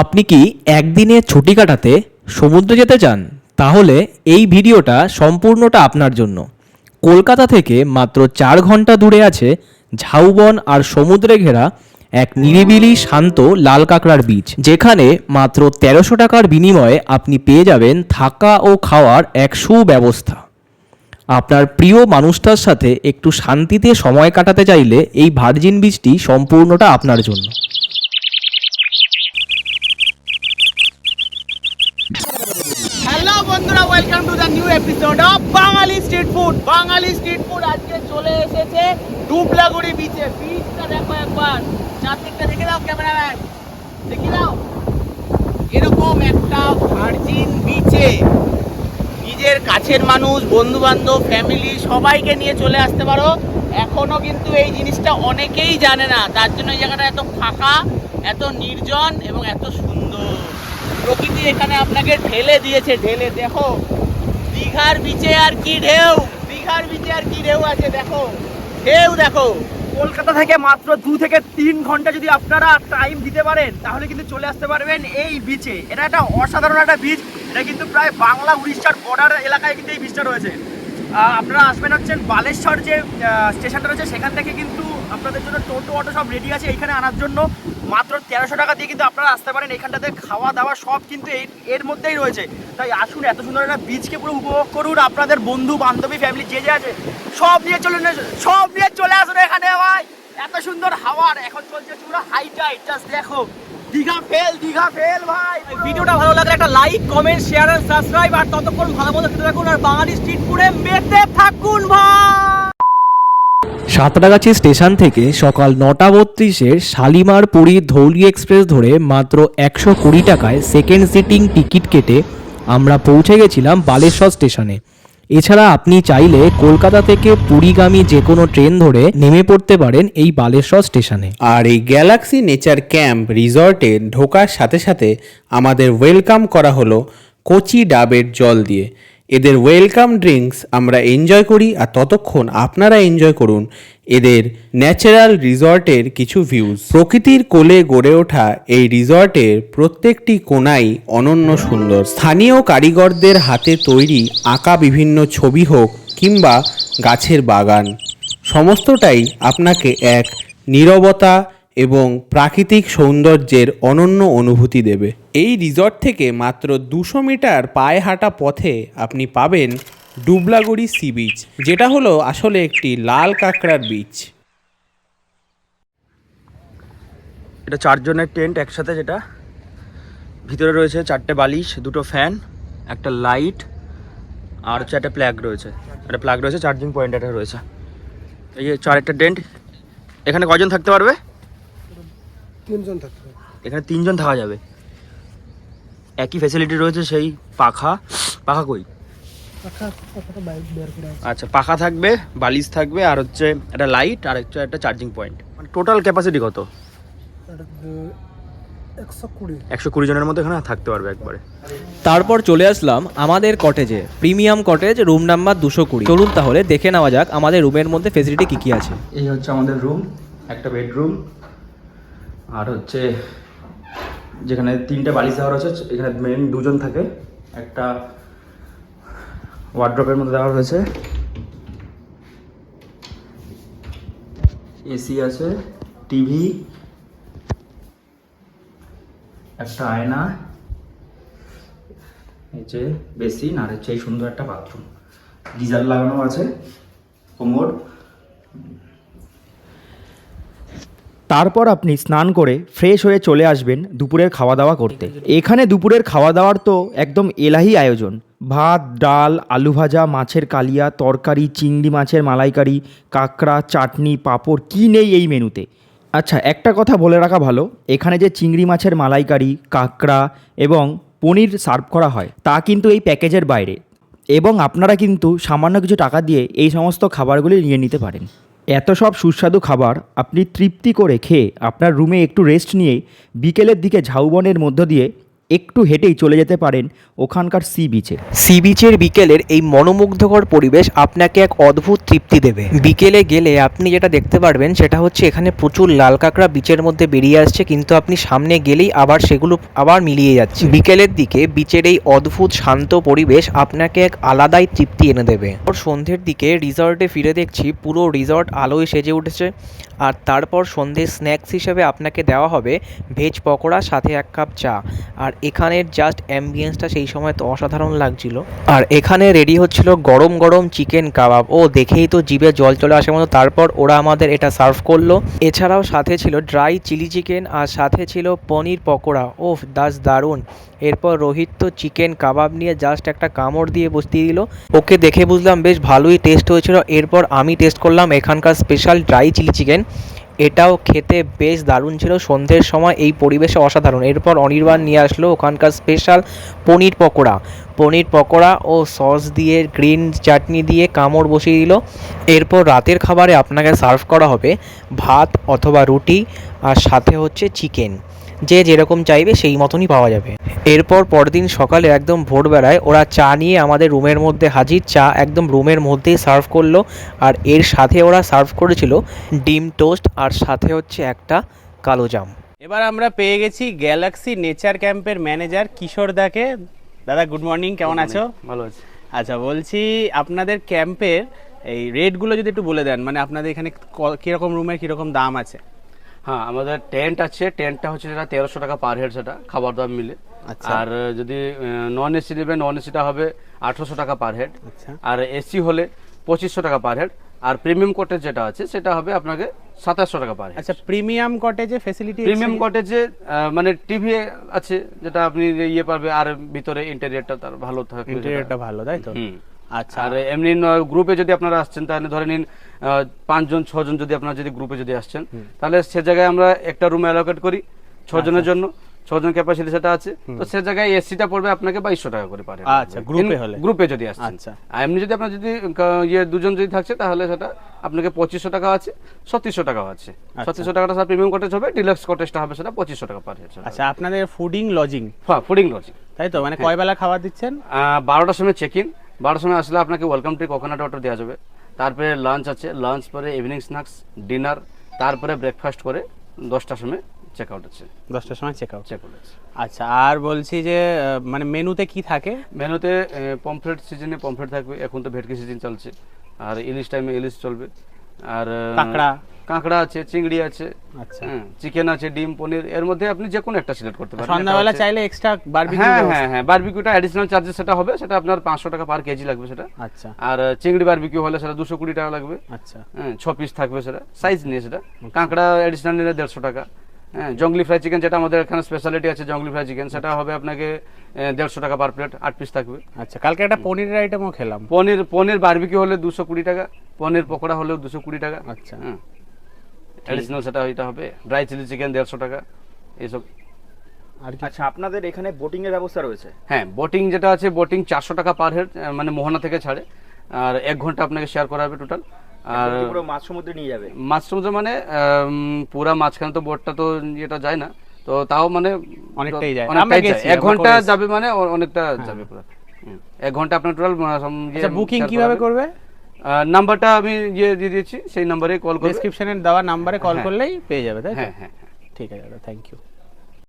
আপনি কি একদিনে ছুটি কাটাতে সমুদ্রে যেতে চান? তাহলে এই ভিডিওটা সম্পূর্ণটা আপনার জন্য। কলকাতা থেকে মাত্র চার ঘণ্টা দূরে আছে ঝাউবন আর সমুদ্রে ঘেরা এক নিরিবিলি শান্ত লাল কাঁকড়ার বীচ, যেখানে মাত্র তেরোশো টাকার বিনিময়ে আপনি পেয়ে যাবেন থাকা ও খাওয়ার এক সুব্যবস্থা। আপনার প্রিয় মানুষটার সাথে একটু শান্তিতে সময় কাটাতে চাইলে এই ভার্জিন বীজটি সম্পূর্ণটা আপনার জন্য। বন্ধুরা welcome to the new episode of Bangali street food Bangali street food আজকে চলে এসেছে ডুবলাগুড়ি বিচে বিচটা দেখো একবার। চারদিকটা দেখে দাও ক্যামেরাম্যান দেখে দাও এরকম একটা ভার্জিন বিচে নিজের কাছের মানুষ বন্ধু বান্ধব ফ্যামিলি সবাইকে নিয়ে চলে আসতে পারো। এখনও কিন্তু এই জিনিসটা অনেকেই জানে না। তার জন্য এই জায়গাটা এত ফাঁকা, এত নির্জন এবং এত সুন্দর। প্রকৃতি এখানে আপনাকে ঢেলে দিয়েছে, ঢেলে, দেখো। দীঘার বিচে আর কি ঢেউ? দীঘার বিচে আর কি ঢেউ আছে, দেখো। ঢেউ, দেখো। কলকাতা থেকে মাত্র দু থেকে তিন ঘণ্টা যদি আপনারা টাইম দিতে পারেন, তাহলে কিন্তু চলে আসতে পারবেন এই বিচে এটা একটা অসাধারণ একটা বিচ এটা কিন্তু প্রায় বাংলা উড়িষ্যার বর্ডার এলাকায় কিন্তু এই বিচটা রয়েছে। আপনারা আসবেন হচ্ছেন বালেশ্বর যে স্টেশনটা রয়েছে, সেখান থেকে কিন্তু আপনাদের জন্য টোটো, অটো সব রেডি আছে এইখানে আনার জন্য। মাত্র তেরোশো টাকা দিয়ে কিন্তু আপনারা আসতে পারেন। এখানটাতে খাওয়া দাওয়া সব কিন্তু এর মধ্যেই রয়েছে। তাই আসুন, এত সুন্দর একটা বীজকে পুরো উপভোগ করুন। আপনাদের বন্ধু, বান্ধবী ফ্যামিলি যে যে আছে, সব নিয়ে চলুন সব নিয়ে চলে আসুন এখানে ভাই। এত সুন্দর হাওয়ার এখন চলছে পুরো হাই টাইট জাস্ট দেখো দীঘা ফেল দীঘা ফেল ভাই। ভিডিওটা ভালো লাগলে একটা like comment share and subscribe আর ততক্ষণ ভালো মতো খেতে থাকুন আর বাঙালি স্ট্রিট ফুডে মেতে থাকুন ভাই। সাঁতরাগাছি স্টেশন থেকে সকাল নটা বত্রিশের শালিমার পুরী ধৌলি এক্সপ্রেস ধরে মাত্র একশো কুড়ি টাকায় সেকেন্ড সিটিং টিকিট কেটে আমরা পৌঁছে গেছিলাম বালেশ্বর স্টেশনে। এছাড়া আপনি চাইলে কলকাতা থেকে পুরীগামী যে কোনো ট্রেন ধরে নেমে পড়তে পারেন এই বালেশ্বর স্টেশনে। আর এই গ্যালাক্সি নেচার ক্যাম্প রিসর্টে ঢোকার সাথে সাথে আমাদের ওয়েলকাম করা হলো কচি ডাবের জল দিয়ে। এদের ওয়েলকাম ড্রিঙ্কস আমরা এনজয় করি আর ততক্ষণ আপনারা এনজয় করুন এদের ন্যাচারাল রিসর্টের কিছু ভিউজ প্রকৃতির কোলে গড়ে ওঠা এই রিসর্টের প্রত্যেকটি কোণাই অনন্য সুন্দর। স্থানীয় কারিগরদের হাতে তৈরি আঁকা বিভিন্ন ছবি হোক কিংবা গাছের বাগান। সমস্তটাই আপনাকে এক নীরবতা এবং প্রাকৃতিক সৌন্দর্যের অনন্য অনুভূতি দেবে। এই রিসর্ট থেকে মাত্র দুশো মিটার পায়ে হাঁটা পথে আপনি পাবেন ডুবলাগুড়ি সি বিচ যেটা হলো আসলে একটি লাল কাঁকড়ার বিচ। এটা চারজনের টেন্ট একসাথে যেটা। ভিতরে রয়েছে চারটে বালিশ দুটো ফ্যান একটা লাইট আর হচ্ছে একটা প্লাগ রয়েছে। একটা প্ল্যাগ রয়েছে চার্জিং পয়েন্ট একটা রয়েছে। এই যে চার একটা টেন্ট এখানে কজন থাকতে পারবে? তিনজন থাকতে হবে এখানে তিনজন থাকা যাবে। একই ফ্যাসিলিটি রয়েছে সেই পাখা। পাখা কই? আচ্ছা পাখা থাকবে বালিশ থাকবে আর হচ্ছে একটা লাইট আর হচ্ছে একটা চার্জিং পয়েন্ট মানে টোটাল ক্যাপাসিটি কত? একশো কুড়ি। জনের মধ্যে এখানে থাকতে পারবে একবারে। তারপর চলে আসলাম আমাদের কটেজে প্রিমিয়াম কটেজ রুম নাম্বার দুশো কুড়ি। চলুন তাহলে দেখে নেওয়া যাক আমাদের রুমের মধ্যে ফেসিলিটি কী কী আছে। এই হচ্ছে আমাদের রুম একটা বেডরুম আর হচ্ছে যেখানে তিনটে বালিশ দেওয়া রয়েছে এখানে মেন দুজন থাকে একটা ওয়ার্ড্রপের মধ্যে দেওয়া রয়েছে এসি আছে টিভি একটা আয়না, এই যে বেসিন, আর হচ্ছে এই সুন্দর একটা বাথরুম। গিজার লাগানো আছে, কোমর। তারপর আপনি স্নান করে ফ্রেশ হয়ে চলে আসবেন দুপুরের খাওয়া দাওয়া করতে। এখানে দুপুরের খাওয়া দাওয়ার তো একদম এলাহি আয়োজন। ভাত, ডাল, আলু ভাজা, মাছের কালিয়া, তরকারি, চিংড়ি মাছের মালাইকারি, কাঁকড়া, চাটনি, পাঁপড়, কী নেই এই মেনুতে? আচ্ছা একটা কথা বলে রাখা ভালো। এখানে যে চিংড়ি মাছের মালাইকারি, কাঁকড়া এবং পনির সার্ভ করা হয়, তা কিন্তু এই প্যাকেজের বাইরে। এবং আপনারা কিন্তু সামান্য কিছু টাকা দিয়ে এই সমস্ত খাবারগুলি নিয়ে নিতে পারেন। এত সব সুস্বাদু খাবার আপনি তৃপ্তি করে খেয়ে আপনার রুমে একটু রেস্ট নিয়ে বিকেলের দিকে ঝাউবনের মধ্য দিয়ে একটু হেঁটেই চলে যেতে পারেন ওখানকার সি বিচে। সি বিচের বিকেলের এই মনোমুগ্ধকর পরিবেশ আপনাকে এক অদ্ভুত তৃপ্তি দেবে। বিকেলে গেলে আপনি যেটা দেখতে পারবেন সেটা হচ্ছে এখানে প্রচুর লাল কাঁকড়া বিচের মধ্যে বেরিয়ে আসছে, কিন্তু আপনি সামনে গেলেই আবার সেগুলো আবার মিলিয়ে যাচ্ছে। বিকেলের দিকে বিচের এই অদ্ভুত শান্ত পরিবেশ আপনাকে এক আলাদাই তৃপ্তি এনে দেবে। ওর সন্ধ্যের দিকে রিসর্টে ফিরে দেখছি পুরো রিসর্ট আলোয় সেজে উঠেছে। আর তারপর সন্ধ্যে স্ন্যাক্স হিসেবে আপনাকে দেওয়া হবে ভেজ পকোড়া, সাথে এক কাপ চা। আর এখানের জাস্ট অ্যাম্বিয়েন্সটা সেই সময় তো অসাধারণ লাগছিল। আর এখানে রেডি হচ্ছিল গরম গরম চিকেন কাবাব ও, দেখেই তো জিভে জল চলে আসার মতো তারপর ওরা আমাদের এটা সার্ভ করল। এছাড়াও সাথে ছিল ড্রাই চিলি চিকেন আর সাথে ছিল পনির পকোড়া। ও দাস দারুণ। এরপর রোহিত তো চিকেন কাবাব নিয়ে জাস্ট একটা কামড় দিয়ে বসিয়ে দিল। ওকে দেখে বুঝলাম বেশ ভালোই টেস্ট হয়েছিল। এরপর আমি টেস্ট করলাম এখানকার স্পেশাল ড্রাই চিলি চিকেন এটাও খেতে বেশ দারুণ ছিল। সন্ধ্যের সময় এই পরিবেশে অসাধারণ। এরপর অনির্বাণ নিয়ে আসলো ওখানকার স্পেশাল পনির পকোড়া। পনির পকোড়া ও সস দিয়ে গ্রিন চাটনি দিয়ে কামড় বসিয়ে দিল। এরপর রাতের খাবারে আপনাকে সার্ভ করা হবে ভাত অথবা রুটি আর সাথে হচ্ছে চিকেন যে যেরকম চাইবে সেই মতনই পাওয়া যাবে। এরপর পরদিন সকালে একদম ভোরবেলায় ওরা চা নিয়ে আমাদের রুমের মধ্যে হাজির। চা একদম রুমের মধ্যেই সার্ভ করল। আর এর সাথে ওরা সার্ভ করেছিল ডিম টোস্ট আর সাথে হচ্ছে একটা কালো জাম। এবার আমরা পেয়ে গেছি গ্যালাক্সি নেচার ক্যাম্পের ম্যানেজার কিশোর দাকে। দাদা গুড মর্নিং কেমন আছো? ভালো আছে। আচ্ছা বলছি আপনাদের ক্যাম্পের এই রেটগুলো যদি একটু বলে দেন মানে আপনাদের এখানে ক- কীরকম রুমের কীরকম দাম আছে? হ্যাঁ আমাদের টেন্ট আছে। টেন্টটা হচ্ছে যেটা তেরোশো টাকা পার হেড সেটা খাবার দাবার মিলে। আচ্ছা। আর যদি নন এসি নেবে নন এসিটা হবে আঠারোশো টাকা পার হেড আচ্ছা। আর এসি হলে পঁচিশশো টাকা পার হেড আর প্রিমিয়াম কটেজ যেটা আছে সেটা হবে আপনাকে সাতাশশো টাকা পার হেড আচ্ছা প্রিমিয়াম কটেজে ফেসিলিটি প্রিমিয়াম কটেজে মানে টিভি আছে যেটা আপনি ইয়ে পারবে আর ভিতরে ইন্টেরিয়রটা তার ভালো থাকবে। ইন্টেরিয়রটা ভালো তাই তো। আচ্ছা আর এমনি গ্রুপে যদি আপনারা আসছেন তাহলে ধরে নিন পাঁচজন ছজন যদি আপনারা যদি গ্রুপে যদি আসছেন তাহলে সে জায়গায় আমরা একটা রুম অ্যালোকেট করি ছজনের জন্য ছজন ক্যাপাসিটি সেটা আছে। তো সে জায়গায় এসিটা পড়বে আপনাকে বাইশশো টাকা করে পারে আচ্ছা, গ্রুপে হলে। গ্রুপে যদি আসছেন। আচ্ছা। এমনি যদি আপনার যদি ইয়ে দুজন যদি থাকছে তাহলে সেটা আপনাকে পঁচিশশো টাকা আছে ছত্রিশশো টাকাও আছে। ছত্রিশশো টাকাটা স্যার প্রিমিয়াম কটেজ হবে ডিলাক্স কটেজটা হবে সেটা পঁচিশশো টাকা পার আচ্ছা আপনাদের ফুডিং লজিং হ্যাঁ ফুডিং লজিং তাই তো? মানে কয় বেলা খাবার দিচ্ছেন? বারোটার সময় চেক ইন বারোটার সময় আসলে আপনাকে ওয়েলকাম ট্রি কোকোনাট ওয়াটার দেওয়া যাবে। তারপরে লাঞ্চ আছে। লাঞ্চ পরে ইভিনিং স্ন্যাক্স ডিনার তারপরে ব্রেকফাস্ট করে দশটার সময় চেক আউট আছে। দশটার সময় চেক আউট চেক আউট আছে। আচ্ছা আর বলছি যে মানে মেনুতে কি থাকে? মেনুতে পমফ্রেট সিজনে পমফ্রেট থাকবে। এখন তো ভেটকি সিজন চলছে। আর ইলিশ টাইমে ইলিশ চলবে। আর কাঁকড়া? কাঁকড়া আছে চিংড়ি আছে আচ্ছা। চিকেন আছে ডিম পনির এর মধ্যে আপনি যে কোনো একটা সিলেক্ট করতে পারেন। সন্ধ্যাবেলা চাইলে এক্সট্রা বারবিকিউ হ্যাঁ হ্যাঁ হ্যাঁ বারবিকিউটা অ্যাডিশনাল চার্জেস সেটা হবে সেটা আপনার পাঁচশো টাকা পার কেজি লাগবে সেটা। আচ্ছা। আর চিংড়ি বারবিকিউ হলে সেটা দুশো কুড়ি টাকা লাগবে। আচ্ছা। হ্যাঁ ছ পিস থাকবে সেটা সাইজ নিয়ে সেটা। কাঁকড়া এডিশনাল নিলে দেড়শো টাকা। হ্যাঁ জঙ্গলি ফ্রাই চিকেন যেটা আমাদের এখানে স্পেশালিটি আছে জঙ্গলি ফ্রাই চিকেন সেটা হবে আপনাকে দেড়শো টাকা পার প্লেট আট পিস থাকবে। আচ্ছা কালকে একটা পনিরের আইটেমও খেলাম। পনির পনির বারবিকিউ হলে দুশো কুড়ি টাকা পনির পকোড়া হলেও দুশো কুড়ি টাকা। আচ্ছা। হ্যাঁ। এডিশনাল সেটা এটা হবে। ড্রাই চিলি চিকেন দেড়শো টাকা। এইসব আর কি? আচ্ছা আপনাদের এখানে বোটিং এর ব্যবস্থা রয়েছে? হ্যাঁ বোটিং যেটা আছে বোটিং চারশো টাকা পার হেড মানে মোহনা থেকে ছাড়ে। আর এক ঘণ্টা আপনাকে শেয়ার করা হবে টোটাল আর পুরো মাছ সমুদ্রে নিয়ে যাবে? মাছ সমুদ্র মানে পুরা মাঝখানে তো বোটটা তো এটা যায় না। তো তাও মানে অনেকটাই যায়। অনেকটাই আমরা যায়। গেছি, এক ঘণ্টা যাবে মানে অনেকটা যাবে পুরো। এক ঘণ্টা আপনার টোটাল আচ্ছা বুকিং কীভাবে করবে? নাম্বারটা আমি যে দিয়ে দিয়েছি সেই নাম্বারে কল করে ডেসক্রিপশনে দেওয়া নাম্বারে কল হ্যাঁ। করলেই পেয়ে যাবে তাই তো হ্যাঁ হ্যাঁ হ্যাঁ। ঠিক আছে দাদা থ্যাংক ইউ